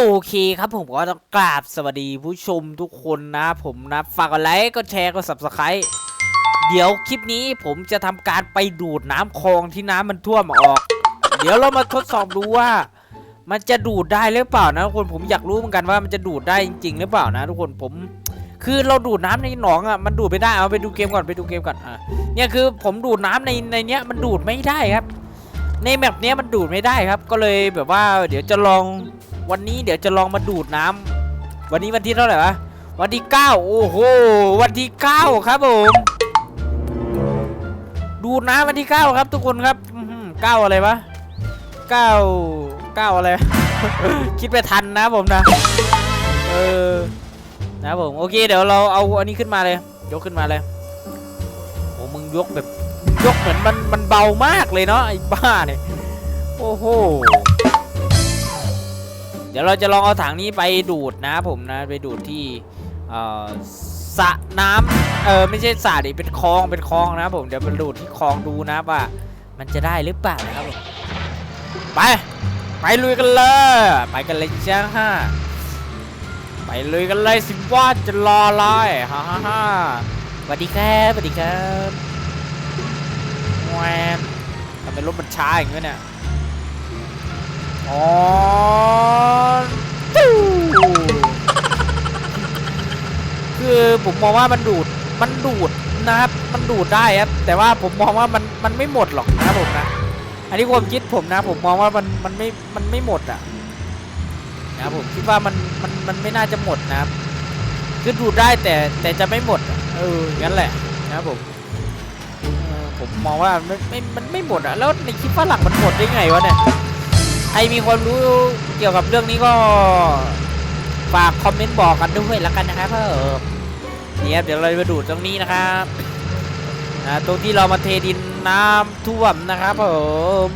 โอเคครับผมก็ต้องกราบสวัสดีผู้ชมทุกคนนะ ผมนะฝากกดไลค์กดแชร์กด subscribe เดี๋ยวคลิปนี้ผมจะทำการไปดูดน้ำคลองที่น้ำมันท่วมออก เดี๋ยวเรามาทดสอบดูว่า มันจะดูดได้หรือเปล่านะทุกคนผมอยากรู้เหมือนกันว่ามันจะดูดได้จริง ๆ หรือเปล่านะ ทุกคนผม คือเราดูดน้ำในหนองอะมันดูดไม่ได้เอาไปดูเกมก่อนไปดูเกมก่อนอะเนี่ยคือผมดูดน้ำในในเนี้ยมันดูดไม่ได้ครับ ในแมปเนี้ยมันดูดไม่ได้ครับ ก็เลยแบบว่า เดี๋ยวจะลอง วันนี้เดี๋ยวจะลองมาดูดน้ำวันนี้วันที่เท่าไหร่วะวันที่ 9 โอ้โห วันที่ 9 ครับผม ดูดน้ำวันที่ 9 ครับ ทุกคนครับเก้าอะไรวะเก้าเก้าอะไร คิดไปทันนะผมนะ เออ นะผม โอเค เดี๋ยวเราเอาอันนี้ขึ้นมาเลย ยกขึ้นมาเลยโอ้มึงยกแบบ ยกเหมือนมันมันเบามากเลยเนาะไอ้บ้าเนี่ย โอ้โห ดี๋ยวเราจะลองเอาถังนี้ไปดูดนะผมนะไปดูดที่สระน้ำเออไม่ใช่สระดิเป็นคลองเป็นคลองนะผมเดี๋ยวไปดูดที่คลองดูนะว่า มันจะได้หรือเปล่านะครับผมไปไปลุยกันเลยไปกันเลยจ้าฮ่าไปลุยกันเลยสิว่าจะรออะไรฮ่าฮ่าฮ่าสวัสดีครับสวัสดีครับแวมทำไมรถมันช้าอย่างเงี้ยเนี่ย อ๋อตู้คือผมมองว่ามันดูด มันดูดนะครับ มันดูดได้ครับ แต่ว่าผมมองว่ามัน มันไม่หมดหรอกนะครับผมนะ อันนี้ความคิดผมนะ ผมมองว่ามัน มันไม่ มันไม่หมดอะนะครับผมคิดว่ามัน มัน มันไม่น่าจะหมดนะครับ คือดูดได้แต่ แต่จะไม่หมด เอองั้นแหละนะครับผมผมมองว่ามันไม่ มันไม่หมดอะ แล้วในคลิปฝรั่งมันหมดได้ไงวะเนี่ย ใครมีความรู้เกี่ยวกับเรื่องนี้ก็ฝากคอมเมนต์บอกกันด้วยล้วกันนะครับเพิ่มนี่ครับเดี๋ยวเรามาดูตรงนี้นะครับตรงที่เรามาเทดินน้ำท่วมนะครับผม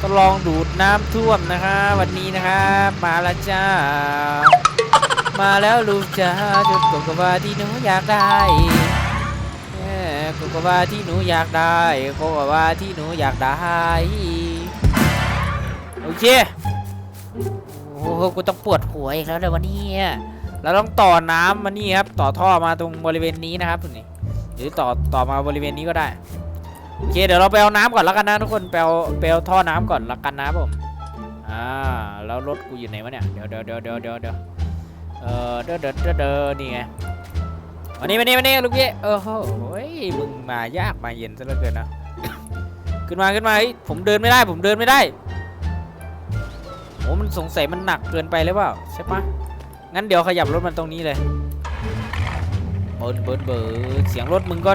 ก็ลองดูดน้ำท่วมนะคะวันนี้นะครับมาแล้วจ้า มาแล้วลูกจ้าจุดกกว่าที่หนูอยากได้กกว่าที่หนูอยากได้กกว่าที่หนูอยากได้ โอเค โอ้โห กูต้องปวดหัวอีกแล้วในวันนี้เราต้องต่อน้ำมานี่ครับ ต่อท่อมาตรงบริเวณนี้นะครับตรงนี้หรือต่อต่อมาบริเวณนี้ก็ได้ โอเค เดี๋ยวเราไปเอาน้ำก่อนแล้วกันนะทุกคนไปเอาไปเอาท่อน้ำก่อนแล้วกันนะผมอ่าแล้วรถกูอยู่ไหนวะเนี่ย เดี๋ยวเดี๋ยวเดี๋ยวเดี๋ยวเดี๋ยวเดี๋ยวเออเดี๋ยวเดี๋ยวเดี๋ยวนี่ไงวันนี้วันนี้วันนี้ลูกพี่เออโหยมึงมายากมาเย็นซะเหลือเกินนะขึ้นมาขึ้นมาเฮ้ยผมเดินไม่ได้ ผมเดินไม่ได้ โอ้มันสงสัยมันหนักเกินไปหรือเปล่าใช่ปะงั้นเดี๋ยวขยับรถมันตรงนี้เลยเบิร์นเบิร์นเบิร์นเสียงรถมึงก็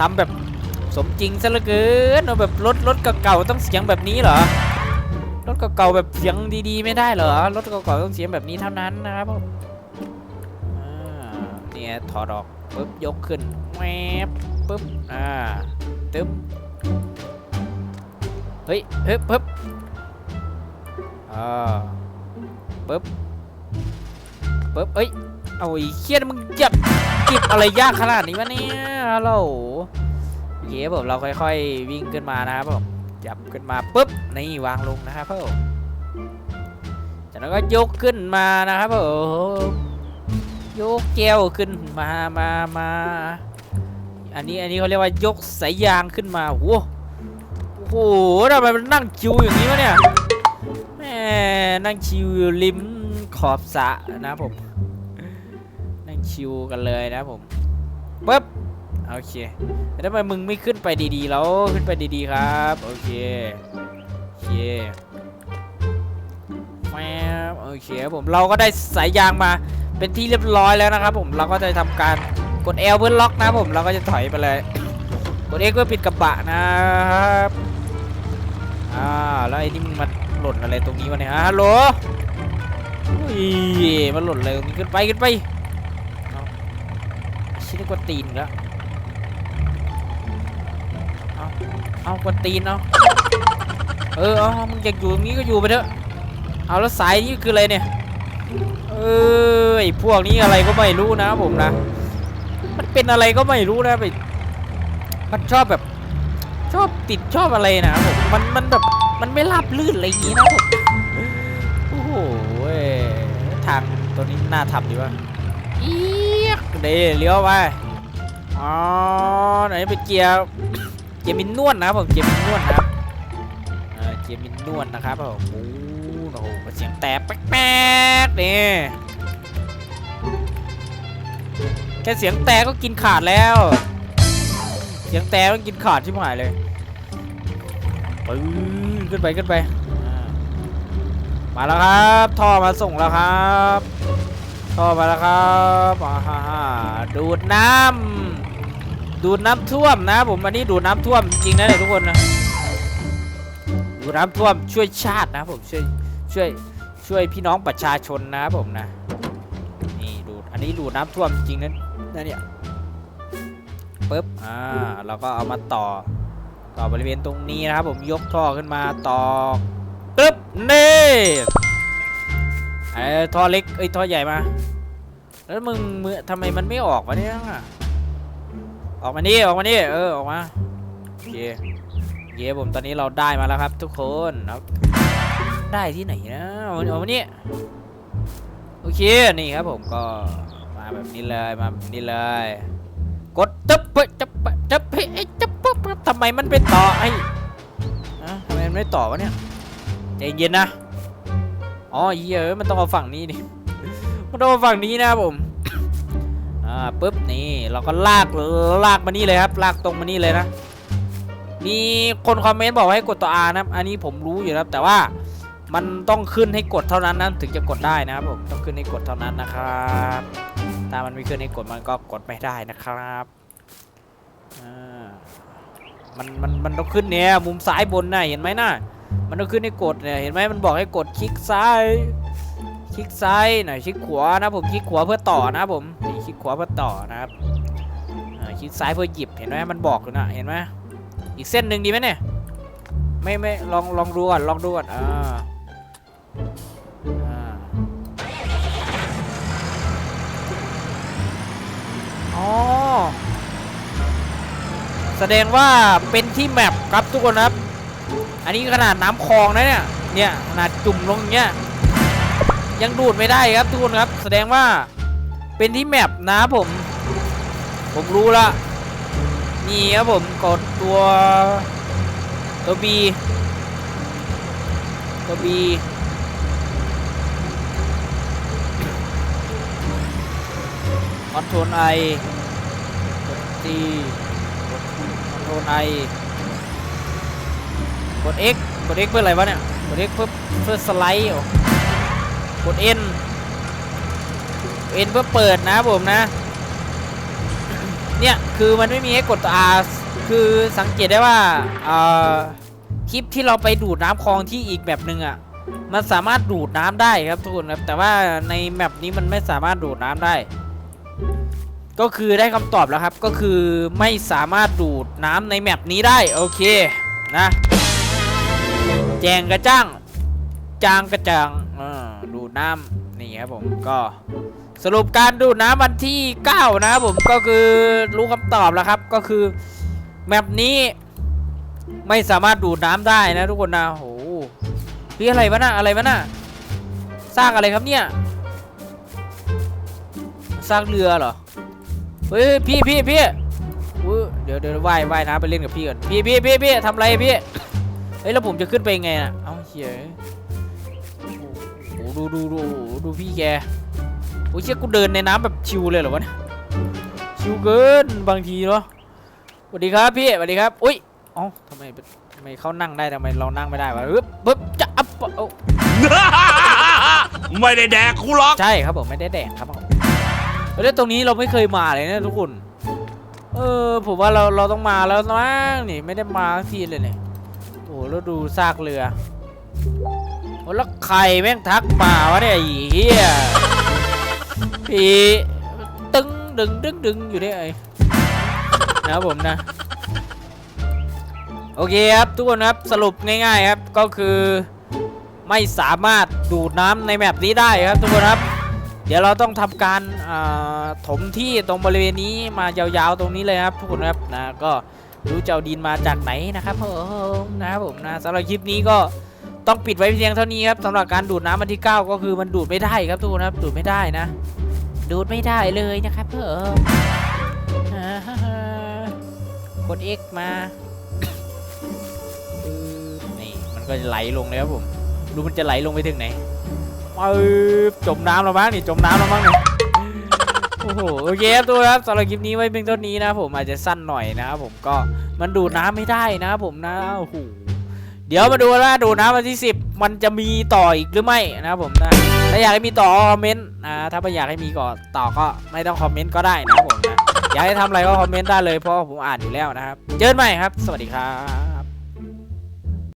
ทำแบบสมจริงซะเหลือเกินเอาแบบรถรถเก่าๆต้องเสียงแบบนี้เหรอรถเก่าๆแบบเสียงดีๆ ไม่ได้เหรอรถเก่าๆต้องเสียงแบบนี้เท่านั้นนะครับผมเนี่ยถอดออกปุ๊บยกขึ้นแวบปุ๊บอ่าตึ๊บเฮ้ยเฮ้ยปึ๊บ อ่าปึ๊บปึ๊บเอ้ยเอาไอ้เครียดมึงจับเก็บอะไรยากขนาดนี้วะเนี่ยฮัลโหลโอเคผมเราค่อยๆวิ่งขึ้นมานะครับผมจับขึ้นมาปุ๊บนี่วางลงนะครับผมจากนั้นก็ยกขึ้นมานะครับผมยกแก้วขึ้นมามามาอันนี้อันนี้เขาเรียกว่ายกสายยางขึ้นมาโอ้โหทำไมมันนั่งคิวอย่างนี้วะเนี่ย นั่งชิวอยู่ริมขอบสะนะผม นั่งชิวกันเลยนะผมปึ๊บโอเคแต่ทำไมมึงไม่ขึ้นไปดีๆแล้วขึ้นไปดีๆครับ โอเคโอเคแมโอเคผมเราก็ได้สายยางมาเป็นที่เรียบร้อยแล้วนะครับ ผมเราก็จะทำการกด L เพื่อล็อกนะผมเราก็จะถอยไปเลยกด X เพื่อปิดกระบะนะครับอ่าแล้วไอ้นี่มึงมา หล่นอะไรตรงนี้วะเนี่ยฮัลโหลอุ้ยมันหล่นอะไรตรงนี้ขึ้นไปขึ้นไปชิ้นกว่าตีนแล้วเอาเอากว่าตีนเอาเออเอามึงอยากอยู่ตรงนี้ก็อยู่ไปเถอะเอาแล้วสายนี่คืออะไรเนี่ยเออไอพวกนี้อะไรก็ไม่รู้นะผมนะ มันเป็นอะไรก็ไม่รู้นะไปมันชอบแบบ ชอบติดชอบอะไรนะผมมันมันแบบ มันไม่ราบลื่นอะไรอย่างงี้นะผมโอ้โหตัวนี้น่าทำดีวะเอียกเดเลี้ยวไปอ๋อไหนเป็นเกียร์เกียร์มินนวลนะครับผมเกียร์มินนวลนะครับเออเกียร์มินนวลนะครับผมโอ้โหเสียงแตกแป๊กๆนี่แค่เสียงแตกก็กินขาดแล้ว เสียงแตกก็กินขาดชิบหายเลย ปื้นขึ้นไปขึ้นไป มาแล้วครับ ท่อมาส่งแล้วครับ ท่อมาแล้วครับฮ่าฮ่าดูดน้ำดูดน้ำท่วมนะ ผมอันนี้ดูดน้ำท่วมจริงๆนะเนี่ยทุกคนนะดูดน้ำท่วมช่วยชาตินะผมช่วยช่วยช่วยพี่น้องประชาชนนะครับผมนะนี่ดูดอันนี้ดูดน้ำท่วมจริงนะนะเนี่ยปึ๊บอ่าเราก็เอามาต่อ ต่อบริเวณตรงนี้นะครับผมยกท่อขึ้นมาต่อปึ๊บนี่ไอ้ท่อเล็กเอ้ท่อใหญ่มา แล้วมึงมือทำไมมันไม่ออกวะเนี่ยออกมานี่ออกมานี่เออออกมาโอเคโอเคผมตอนนี้เราได้มาแล้วครับ ทุกคนครับได้ที่ไหนนะออามานี่โอเคนี่ครับผมก็มาแบบนี้เลยมาแบบนี้เลย กดจับไปจับไปจับไป ไอ้จับปุ๊บปุ๊บทำไมมันเป็นต่อไอ้อะทำไมมันไม่ต่อวะเนี่ยใจเย็นนะอ๋อเหี้ยอะมันต้องเอาฝั่งนี้ดิมาโดนฝั่งนี้นะผมอ่าปุ๊บนี่เราก็ลากลากมานี่เลยครับ ลากตรงมานี่เลยนะมีคนคอมเมนต์บอกให้กดตัว R นะครับ อันนี้ผมรู้อยู่ครับแต่ว่ามันต้องขึ้นให้กดเท่านั้นนะถึงจะกดได้นะครับผมต้องขึ้นให้กดเท่านั้นนะครับ ถ้ามันไม่ขึ้นให้กดมันก็กดไม่ได้นะครับ มันมันมันต้องขึ้นเนี่ยมุมซ้ายบนน่ะเห็นไหมน่ะมันต้องขึ้นให้กดเนี่ยเห็นไหมมันบอกให้กดคลิกซ้าย คลิกซ้ายหน่อยคลิกขวานะผมคลิกขวาเพื่อต่อนะผมนี่คลิกขวาเพื่อต่อนะครับคลิกซ้ายเพื่อหยิบเห็นไหมมันบอกอยู่นะเห็นไหมอีกเส้นหนึ่งดีไหมเนี่ยไม่ไม่ลองลองดูก่อนลองดูก่อนอ่าอ๋อ แสดงว่าเป็นที่แมปครับทุกคนครับ อันนี้ขนาดน้ำคลองนะเนี่ย เนี่ยขนาดจุ่มลงเงี้ยยังดูดไม่ได้ครับทุกคนครับ แสดงว่าเป็นที่แมปนะผม ผมรู้ละนี่ครับผมกดตัวตัว B ตัว B คอนโทรลไอกด T กดคอน โทรลไอกด X กด X เพื่ออะไรวะเนี่ย กด X เพื่อเพื่อสไลด์กด N N เพื่อเปิดนะผมนะ เนี่ย คือมันไม่มีให้กด R คือสังเกตได้ว่าคลิปที่เราไปดูดน้ำคลองที่อีกแบบหนึ่งอะ มันสามารถดูดน้ำได้ครับทุกคนครับ แต่ว่าในแมปนี้มันไม่สามารถดูดน้ำได้ ก็คือได้คำตอบแล้วครับ ก็คือไม่สามารถดูดน้ำในแมปนี้ได้ โอเคนะ แจงกระจ้าง จางกระจางดูดน้ำนี่ครับผมก็สรุปการดูดน้ำวันที่ 9 นะครับผมก็คือรู้คำตอบแล้วครับ ก็คือแมปนี้ไม่สามารถดูดน้ำได้นะทุกคนนะโอ้โหพี่อะไรวะน่ะอะไรวะน่ะสร้างอะไรครับเนี่ยสร้างเรือเหรอ เฮ้ยพี่พี่พี่อุ๊ยเดี๋ยวเดี๋ยวว่ายว่ายน้ำไปเล่นกับพี่ก่อนพี่พี่พี่พี่ทำอะไรพี่เฮ้ยแล้วผมจะขึ้นไปยังไงน่ะเอ้าเฮ้ยโอ้โหดูดูดูโอ้โหดูพี่แกโอ้ยเชี่ยกูเดินในน้ำแบบชิวเลยเหรอวะเนี่ยชิวเกินบางทีเนาะสวัสดีครับพี่สวัสดีครับอุ้ยเอ้าทำไมทำไมเขานั่งได้ทำไมเรานั่งไม่ได้วะปึ๊บปึ๊บจะอัพเอ้าไม่ได้แดกกูหรอกใช่ครับผมไม่ได้แดงครับผม แล้วตรงนี้เราไม่เคยมาเลยนะทุกคน เออผมว่าเราเราต้องมาแล้วนะนี่ไม่ได้มาสักทีเลยเนี่ยโอ้โหแล้วดูซากเรือโอ้แล้วใครแม่งทักมาวะเนี่ยไอ้เหี้ยพี่ตึงดึงดึงดึงอยู่ได้ไอ้นะผมนะ โอเคครับทุกคนครับสรุปง่ายๆครับก็คือไม่สามารถดูดน้ำในแมปนี้ได้ครับทุกคนครับ เดี๋ยวเราต้องทำการถมที่ตรงบริเวณนี้มายาวๆตรงนี้เลยครับทุกคนครับนะก็รู้เจ้าดินมาจากไหนนะครับผมนะครับผมนะสำหรับคลิปนี้ก็ต้องปิดไว้เพียงเท่านี้ครับสำหรับการดูดน้ำวันที่ 9 ก็คือมันดูดไม่ได้ครับทุกคนครับดูดไม่ได้นะ ดูดไม่ได้เลยนะครับเพิ่มอ่าฮ่าฮ่ากด X มานี่มันก็จะไหลลงเลยครับผมดูมันจะไหลลงไปถึงไหน ปึ๊บจมน้ำแล้วมั้งนี่จมน้ำแล้วมั้งนี่โอ้โหโอเคครับทุกคนครับสำหรับคลิปนี้ไว้เพียงเท่านี้นะผมอาจจะสั้นหน่อยนะครับผมก็มันดูดน้ำไม่ได้นะครับผมนะโอ้โหเดี๋ยวมาดูว่าดูนะวันที่ 10 มันจะมีต่ออีกหรือไม่นะครับผมนะถ้าอยากให้มีต่อคอมเมนต์นะถ้าไม่อยากให้มีก่อต่อก็ไม่ต้องคอมเมนต์ก็ได้นะครับผมนะอยากให้ทำอะไรก็คอมเมนต์ได้เลยเพราะผมอ่านอยู่แล้วนะครับ เจอกันใหม่ครับ สวัสดีครับ